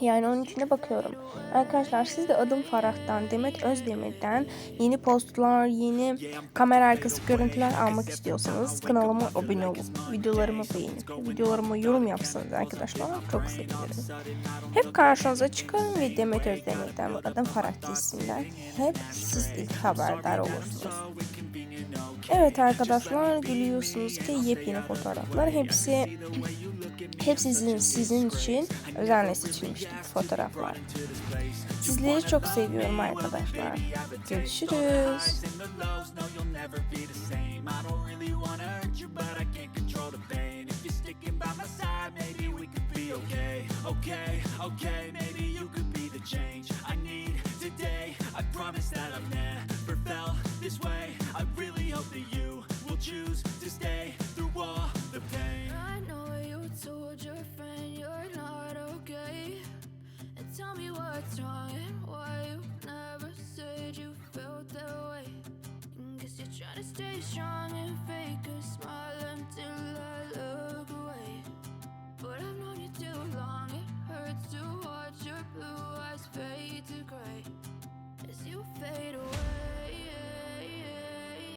Yani onun için de bakıyorum. Arkadaşlar siz de Adım Farah'tan, Demet Özdemir'den yeni postlar, yeni kamera arkası görüntüler almak istiyorsanız kanalıma abone olup videolarımı beğenip videolarıma yorum yapsanız arkadaşlar çok sevinirim. Hep karşınıza çıkarım ve Demet Özdemir'den ve Adım Farah dizisinden hep siz ilk haberdar olursunuz. Evet arkadaşlar gülüyorsunuz ki yepyeni fotoğraflar hepsi hep sizin sizin için özenle seçilmişti fotoğraflar. Sizleri çok seviyorum arkadaşlar. Görüşürüz. Okay, okay, maybe you could be the change I need today. I promise that I've friend you're not okay. And tell me what's wrong and why you never said you felt that way. And guess you're trying to stay strong and fake